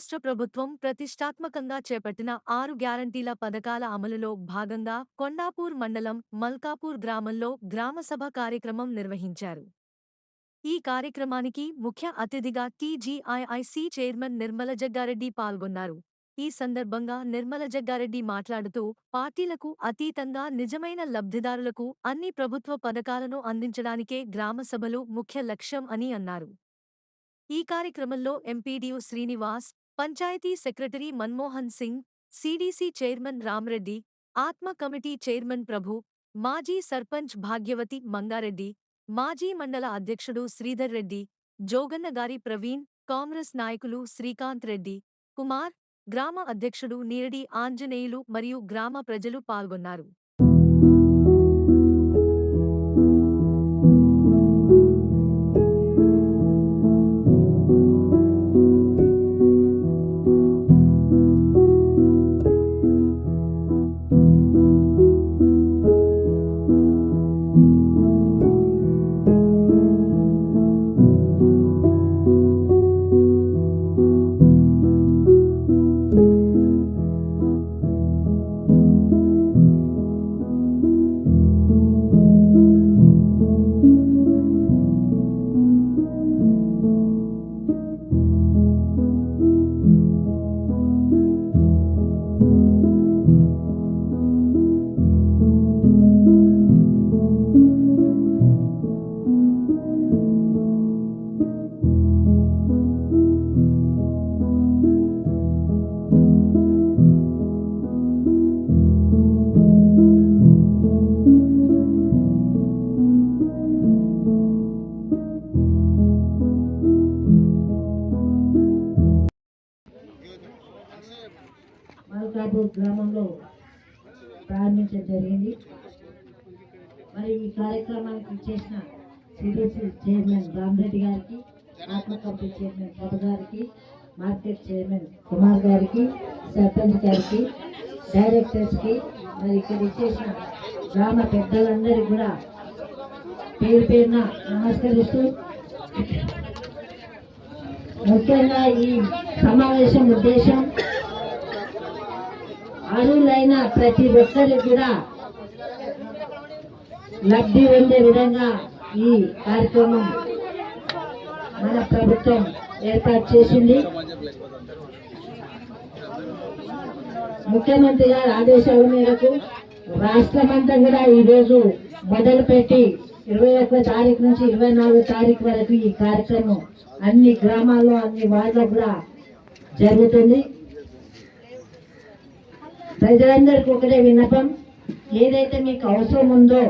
రాష్ట్ర ప్రభుత్వం ప్రతిష్టాత్మకంగా చేపట్టిన ఆరు గ్యారంటీల పథకాల అమలులో భాగంగా కొండాపూర్ మండలం మల్కాపూర్ గ్రామంలో గ్రామసభ కార్యక్రమం నిర్వహించారు. ఈ కార్యక్రమానికి ముఖ్య అతిథిగా టీజీఐఐసి చైర్మన్ నిర్మల జగ్గారెడ్డి పాల్గొన్నారు. ఈ సందర్భంగా నిర్మల జగ్గారెడ్డి మాట్లాడుతూ పార్టీలకు అతీతంగా నిజమైన లబ్ధిదారులకు అన్ని ప్రభుత్వ పథకాలను అందించడానికే గ్రామసభలు ముఖ్య లక్ష్యం అని అన్నారు. ఈ కార్యక్రమంలో MPDO Srinivas panchayat secretary Manmohan Singh CDC chairman Ram Reddy ATMA committee chairman ప్రభు మాజీ సర్పంచ్ భాగ్యవతి మంగారెడ్డి మాజీ మండల అధ్యక్షుడు శ్రీధర్ రెడ్డి జోగన్నగారి ప్రవీణ్ కాంగ్రెస్ నాయకులు శ్రీకాంత్ రెడ్డి కుమార్ గ్రామ అధ్యక్షుడు నీరడి ఆంజనేయులు మరియు గ్రామ ప్రజలు పాల్గొన్నారు. ప్రారంభించడం జరిగింది. మరి ఈ కార్యక్రమానికి చేసిన సిడిసి చైర్మన్ రామరెడ్డి గారికి ఆత్మ కమిటీ చైర్మన్ ప్రభు గారికి మార్కెట్ చైర్మన్ కుమార్ గారికి సర్పంచ్ గారికి డైరెక్టర్స్కి మరి ఇక్కడ ఇచ్చేసిన గ్రామ పెద్దలందరికీ కూడా పేరు పేరున నమస్కరిస్తూ ముఖ్యంగా ఈ సమావేశం ఉద్దేశం అర్హులైన ప్రతి ఒక్కరు కూడా లబ్ధి పొందే విధంగా ఈ కార్యక్రమం మన ప్రభుత్వం ఏర్పాటు చేసింది. ముఖ్యమంత్రి గారి ఆదేశాల మేరకు రాష్ట్రమంతా కూడా ఈరోజు మొదలుపెట్టి ఇరవై ఒక్క తారీఖు నుంచి ఇరవై నాలుగో తారీఖు వరకు ఈ కార్యక్రమం అన్ని గ్రామాల్లో అన్ని వార్డులో కూడా జరుగుతుంది. ప్రజలందరికీ ఒకటే విన్నపం. ఏదైతే మీకు అవసరం ఉందో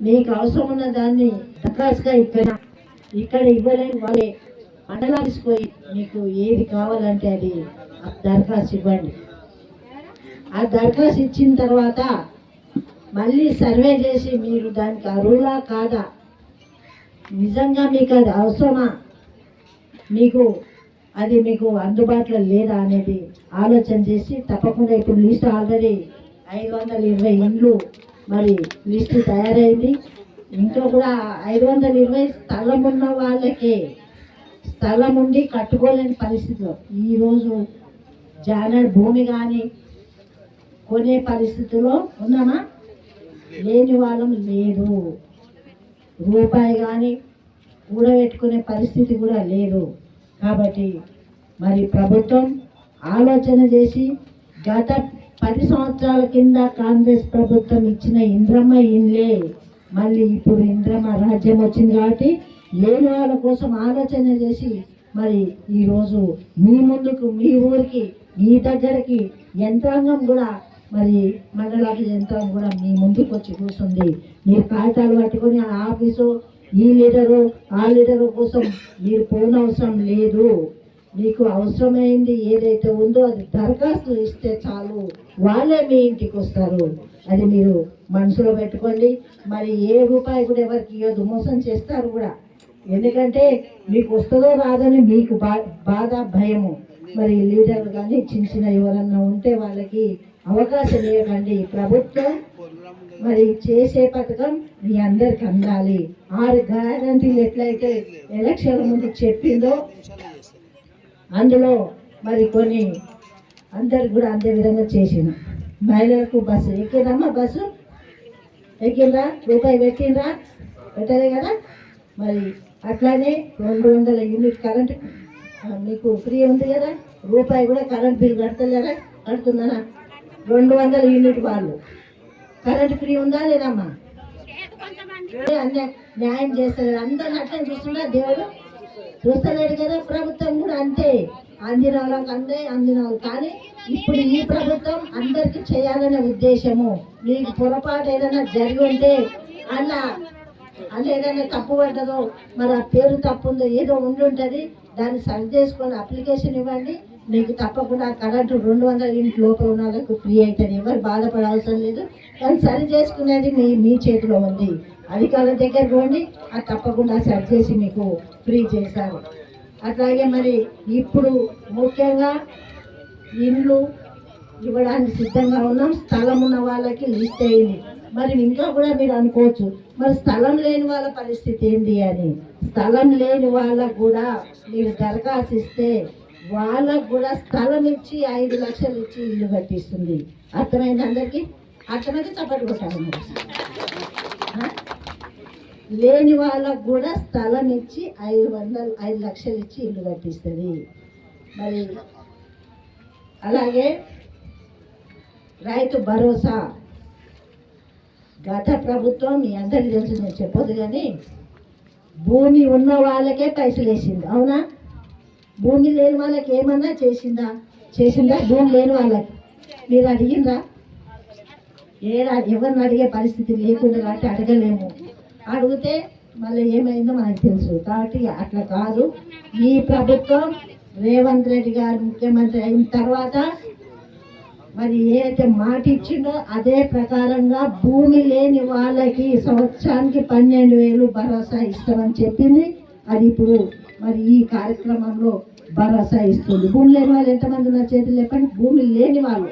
మీకు అవసరం ఉన్న దాన్ని దరఖాస్తుగా ఇక్కడ ఇక్కడ ఇవ్వలేని వాళ్ళే మండలానికి మీకు ఏది కావాలంటే అది ఆ దరఖాస్తు ఇవ్వండి. ఆ దరఖాస్తు ఇచ్చిన తర్వాత మళ్ళీ సర్వే చేసి మీరు దానికి అరువులా కాదా? నిజంగా మీకు అది అవసరమా? మీకు అది మీకు అందుబాటులో లేదా అనేది ఆలోచన చేసి తప్పకుండా ఇప్పుడు లిస్ట్ ఆల్రెడీ ఐదు వందల ఇరవై ఇండ్లు మరి లిస్టు తయారైంది. ఇంకా కూడా ఐదు వందల ఇరవై స్థలం ఉన్న వాళ్ళకి స్థలం ఉండి కట్టుకోలేని పరిస్థితిలో ఈరోజు జానర్ భూమి కానీ కొనే పరిస్థితిలో ఉన్నామా? లేని వాళ్ళం లేదు రూపాయి కానీ కూడబెట్టుకునే పరిస్థితి కూడా లేదు. కాబట్టి మరి ప్రభుత్వం ఆలోచన చేసి గత పది సంవత్సరాల కింద కాంగ్రెస్ ప్రభుత్వం ఇచ్చిన ఇంద్రమ్మ ఇండ్లే మళ్ళీ ఇప్పుడు ఇంద్రమ్మ రాజ్యం వచ్చింది కాబట్టి లేని వాళ్ళ కోసం ఆలోచన చేసి మరి ఈరోజు మీ ముందుకు మీ ఊరికి మీ దగ్గరికి యంత్రాంగం కూడా మరి మండలాభి యంత్రాంగం కూడా మీ ముందుకు వచ్చి కూర్చుంది. మీరు కాగితాలు పట్టుకొని ఆ ఆఫీసు ఈ లీడరు ఆ లీడరు కోసం మీరు పోనవసరం లేదు. మీకు అవసరమైంది ఏదైతే ఉందో అది దరఖాస్తు ఇస్తే చాలు. వాళ్ళే మీ ఇంటికి వస్తారు. అది మీరు మనసులో పెట్టుకోండి. మరి ఏ రూపాయి కూడా ఎవరికి ఇవ్వదు మోసం చేస్తారు కూడా. ఎందుకంటే మీకు వస్తుందో రాదని మీకు బా బాధ భయము. మరి లీడర్ కానీ చిన్న చిన్న ఎవరన్నా ఉంటే వాళ్ళకి అవకాశం ఇవ్వకండి. ప్రభుత్వం మరి చేసే పథకం మీ అందరికి అందాలి. ఆరు గ్యారంటీలు ఎట్లయితే ఎలక్షన్ ముందు చెప్పిందో అందులో మరి కొన్ని అందరికి కూడా అందే విధంగా చేసిన. మహిళలకు బస్సు ఎక్కిందమ్మా బస్సు? ఎక్కిందా రూపాయి పెట్టిందా పెట్టలే కదా? మరి అట్లానే రెండు వందల యూనిట్ కరెంట్ మీకు ఫ్రీ ఉంది కదా? రూపాయి కూడా కరెంట్ బిల్ కడతలేరా కడుతున్నారా? రెండు వందల యూనిట్ వాళ్ళు. కరెంట్ ఫ్రీ ఉందా లేదమ్మా? ఏ అన్య న్యాయం చేస్తలేడు అందరిని అట్లా చూస్తున్నా దేవుడు. చూస్తలేడు కదా ప్రభుత్వం కూడా అంతే. అందిన వాళ్ళకి అందే అందిన వాళ్ళు కానీ ఇప్పుడు ఈ ప్రభుత్వం అందరికి చేయాలనే ఉద్దేశము. మీకు పొరపాటు ఏదైనా జరిగి ఉంటే అలా అలా ఏదైనా తప్పు పడ్డదో మరి ఆ పేరు తప్పు ఉందో ఏదో ఉండి ఉంటుంది దాన్ని సరి చేసుకొని అప్లికేషన్ ఇవ్వండి. మీకు తప్పకుండా కరెంటు రెండు వందల యూనిట్ లోపల ఉన్న వాళ్ళకు ఫ్రీ అవుతుంది ఎవరు బాధపడాల్సిన లేదు. కానీ సరి చేసుకునేది మీ మీ చేతిలో ఉంది. అధికారుల దగ్గర పోండి. అది తప్పకుండా సరి చేసి మీకు ఫ్రీ చేశారు. అట్లాగే మరి ఇప్పుడు ముఖ్యంగా ఇండ్లు ఇవ్వడానికి సిద్ధంగా ఉన్నాం. స్థలం ఉన్న వాళ్ళకి లిస్ట్ అయింది మరి ఇంకా కూడా మీరు అనుకోవచ్చు మరి స్థలం లేని వాళ్ళ పరిస్థితి ఏంటి అని. స్థలం లేని వాళ్ళకు కూడా మీరు దరఖాస్తు ఇస్తే వాళ్ళకు కూడా స్థలం ఇచ్చి ఐదు లక్షలు ఇచ్చి ఇల్లు కట్టిస్తుంది. అర్థమైంది అందరికీ? అర్థమైతే చప్పట్లు కొట్టాలి లేని వాళ్ళకు కూడా స్థలం ఇచ్చి ఐదు వందలు ఐదు లక్షలు ఇచ్చి ఇల్లు కట్టిస్తుంది. మరి అలాగే రైతు భరోసా. గత ప్రభుత్వం మీ అందరికీ తెలుసు నేను చెప్పొద్దు కానీ భూమి ఉన్న వాళ్ళకే పైసలు వేసింది అవునా? భూమి లేని వాళ్ళకి ఏమన్నా చేసిందా? చేసిందా? భూమి లేని వాళ్ళకి. మీరు అడిగిందా ఏడా ఎవరిని అడిగే పరిస్థితి లేకుండా కాబట్టి అడగలేము. అడిగితే మళ్ళీ ఏమైందో మనకు తెలుసు. కాబట్టి అట్లా కాదు. ఈ ప్రభుత్వం రేవంత్ రెడ్డి గారు ముఖ్యమంత్రి అయిన తర్వాత మరి ఏదైతే మాట ఇచ్చిందో అదే ప్రకారంగా భూమి లేని వాళ్ళకి సంవత్సరానికి పన్నెండు వేలు భరోసా ఇస్తామని చెప్పింది. అది ఇప్పుడు మరి ఈ కార్యక్రమంలో భరోసా ఇస్తుంది. భూమి లేని వాళ్ళు ఎంతమంది ఉన్నారు చేతులు చెప్పండి భూమి లేని వాళ్ళు.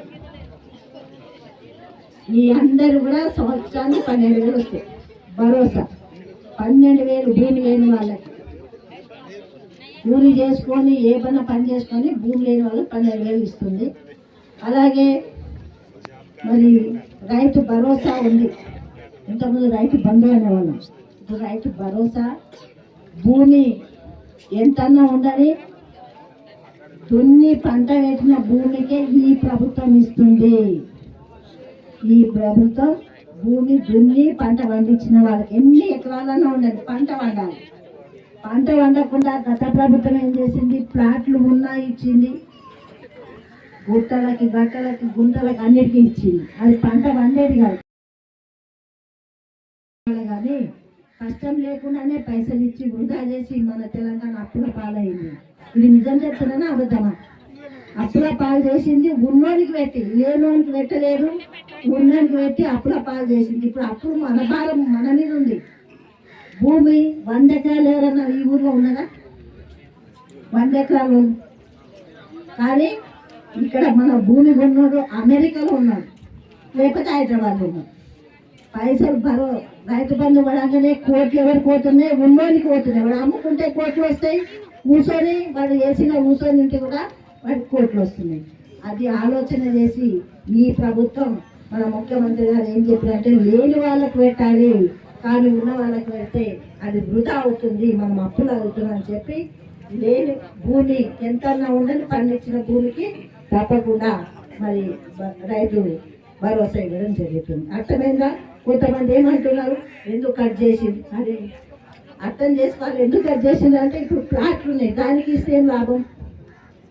ఈ అందరూ కూడా సంవత్సరానికి పన్నెండు వేలు వస్తాయి. భరోసా. పన్నెండు వేలు భూమి లేని వాళ్ళకి. కూలి చేసుకొని ఏ పని పని చేసుకొని భూమి లేని వాళ్ళకి పన్నెండు వేలు ఇస్తుంది. అలాగే మరి రైతు భరోసా ఉంది. ఇంతకుముందు రైతు బంధు అనేవాళ్ళం. ఇప్పుడు రైతు భరోసా భూమి ఎంతన్నా ఉండాలి. దున్ని పంట పెట్టిన భూమికే ఈ ప్రభుత్వం ఇస్తుంది. ఈ ప్రభుత్వం భూమి దున్ని పంట పండించిన వాళ్ళకి ఎన్ని ఎకరాలన్నా ఉండదు పంట పండాలి పంట పండకుండా గత ప్రభుత్వం ఏం చేసింది? ప్లాట్లు ఉన్నా ఇచ్చింది. గుట్టలకి బట్టలకి గుంటలకి అన్నిటికీ ఇచ్చింది. అది పంట పండేది కాదు. కానీ కష్టం లేకుండానే పైసలు ఇచ్చి వృధా చేసి మన తెలంగాణ అప్పుల పాలైంది. ఇది నిజం చెప్తున్నానా అబద్ధమా? అప్పుల పాలు చేసింది ఉన్నోనికి పెట్టి లేనోనికి పెట్టలేదు ఉన్నోనికి పెట్టి అప్పుల పాలు చేసింది. ఇప్పుడు అప్పుడు మన భారం మన మీద ఉంది. భూమి వంద ఎకరాలు ఎవరన్నా ఈ ఊర్లో ఉన్నదా? వంద ఎకరాలు కానీ ఇక్కడ మన భూమి కొన్నాడు అమెరికాలో ఉన్నాడు. లేకపోతే హైదరాబాద్లో ఉన్నాడు. పైసలు బరో రైతు బంధు పడగానే కోట్లు ఎవరికి పోతున్నాయి? ఉన్నోనికి పోతున్నాయి. వాడు అమ్ముకుంటే కోట్లు వస్తాయి. కూర్చొని వాడు వేసిన కూర్చొని ఉంటే కూడా వాడికి కోట్లు వస్తున్నాయి. అది ఆలోచన చేసి ఈ ప్రభుత్వం మన ముఖ్యమంత్రి గారు ఏం చెప్పారంటే లేని వాళ్ళకు పెట్టాలి కానీ ఉన్న వాళ్ళకి పెడితే అది వృధా అవుతుంది మనం అప్పులు అవుతుందని చెప్పి లేని భూమి ఎంతన్నా ఉండని పండించిన భూమికి తప్పకుండా మరి రైతు భరోసా ఇవ్వడం జరుగుతుంది. అర్థమైందా? కొంతమంది ఏమంటున్నారు? ఎందుకు కట్ చేసింది? అదే అర్థం చేసుకోవాలి. ఎందుకు కట్ చేసింది? అంటే ఇప్పుడు ప్లాట్లు ఉన్నాయి. దానికి ఇస్తే ఏం లాభం?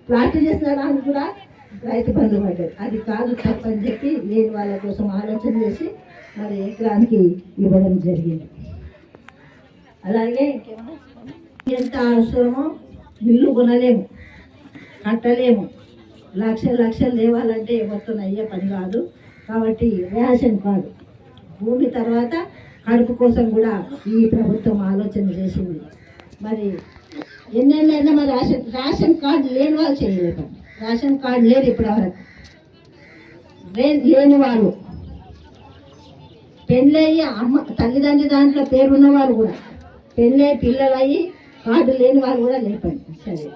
ప్లాట్లు చేసిన దానికి కూడా రైతు బంధు పడ్డది అది కాదు తప్పని చెప్పి నేను వాళ్ళ కోసం ఆలోచన చేసి మరి ఎకరానికి ఇవ్వడం జరిగింది. అలాగే ఎంత అవసరమో ఇల్లు కొనలేము కట్టలేము. లక్ష లక్షలు లేవాలంటే ఎవరితో అయ్యే పని కాదు. కాబట్టి రేషన్ కార్డు. భూమి తర్వాత కడుపు కోసం కూడా ఈ ప్రభుత్వం ఆలోచన చేసింది. మరి ఎన్నెన్నైనా మరి రేషన్ రేషన్ కార్డు లేని వాళ్ళు చేయలేదు రేషన్ కార్డు లేదు ఇప్పుడు వరకు లేని వాళ్ళు పెళ్ళయ్యి అమ్మ తల్లిదండ్రి దాంట్లో పేరున్న వాళ్ళు కూడా పెళ్ళై పిల్లలయ్యి కార్డు లేని వాళ్ళు కూడా లేపండి. సరే.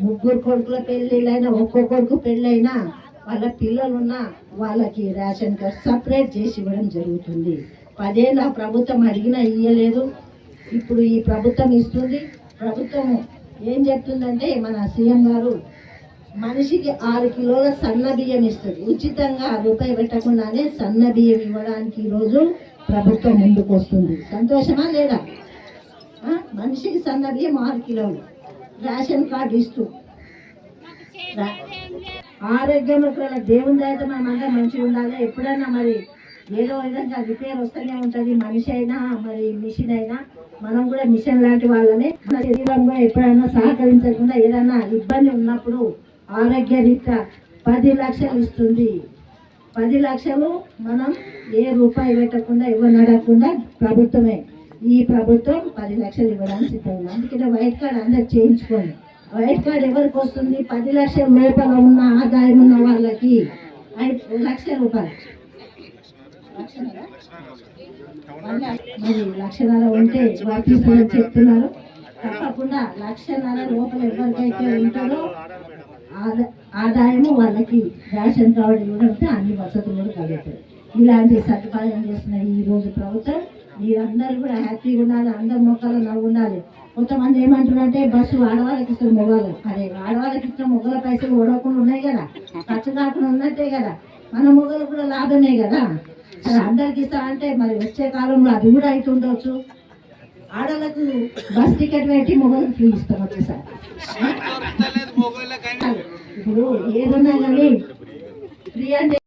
ముగ్గురు కొడుకుల పెళ్ళిళ్ళైనా ఒక్కో కొడుకు పెళ్ళైనా వాళ్ళ పిల్లలున్నా వాళ్ళకి రేషన్ కార్డ్ సపరేట్ చేసి ఇవ్వడం జరుగుతుంది. పదేళ్ళ ప్రభుత్వం అడిగినా ఇయ్యలేదు. ఇప్పుడు ఈ ప్రభుత్వం ఇస్తుంది. ప్రభుత్వం ఏం చెప్తుందంటే మన సీఎం గారు మనిషికి ఆరు కిలోల సన్న బియ్యం ఇస్తుంది. ఉచితంగా రూపాయి పెట్టకుండానే సన్న బియ్యం ఇవ్వడానికి ఈరోజు ప్రభుత్వం ముందుకు వస్తుంది. సంతోషమా లేదా? మనిషికి సన్న బియ్యం ఆరు కిలోలు. రేషన్ కార్డు ఇస్తూ. ఆరోగ్యం ఒకవేళ దేవుని దయతో మనం అందరం మంచిగా ఉండాలి. ఎప్పుడైనా మరి ఏదో విధంగా రిపేర్ వస్తూనే ఉంటుంది. మనిషి అయినా మరి మిషన్ అయినా మనం కూడా మిషన్ లాంటి వాళ్ళనే మన శరీరం కూడా ఎప్పుడైనా సహకరించకుండా ఏదైనా ఇబ్బంది ఉన్నప్పుడు ఆరోగ్య రీత్యా పది లక్షలు ఇస్తుంది. పది లక్షలు మనం ఏ రూపాయి పెట్టకుండా ఇవ్వనడకుండా ప్రభుత్వమే. ఈ ప్రభుత్వం పది లక్షలు ఇవ్వడానికి సిద్ధంగా అందుకనే వైట్ కార్డ్ అందరు చేయించుకోండి. వైట్ కార్డ్ ఎవరికి వస్తుంది? పది లక్షల మేపల ఉన్న ఆదాయం ఉన్న వాళ్ళకి ఐదు లక్ష రూపాయలు. లక్షన్నర? మరి లక్షన్నర ఉంటే వర్తిస్తుందని చెప్తున్నారు. తప్పకుండా లక్షన్నర లోపల ఎవరికైతే ఉంటారో ఆదా- ఆదాయము వాళ్ళకి రేషన్ కార్డు ఇవ్వడంతో అన్ని వసతులు కూడా కలుగుతాయి. ఇలాంటి సదుపాయం చేసిన ఈ రోజు ప్రభుత్వం మీరందరూ కూడా హ్యాపీగా ఉండాలి అందరి మొక్కలు నవ్వు ఉండాలి. కొంతమంది ఏమంటారంటే బస్సు ఆడవాళ్ళకి ఇష్టం మొగలు. అరే ఆడవాళ్ళకి ఇష్టం మొగల పైసలు ఓడకుండా ఉన్నాయి కదా. ఖర్చు కాకుండా ఉన్నట్టే కదా. మన మొగలు కూడా లాభమే కదా. మరి అందరికి ఇస్తా అంటే మరి వచ్చే కాలంలో అది కూడా అవుతుండొచ్చు ఆడవాళ్ళకు బస్ టికెట్ పెట్టి మొగలకు ఫ్రీ ఇస్తాం వచ్చేసారి ఇప్పుడు ఏదన్నా కానీ ఫ్రీ అంటే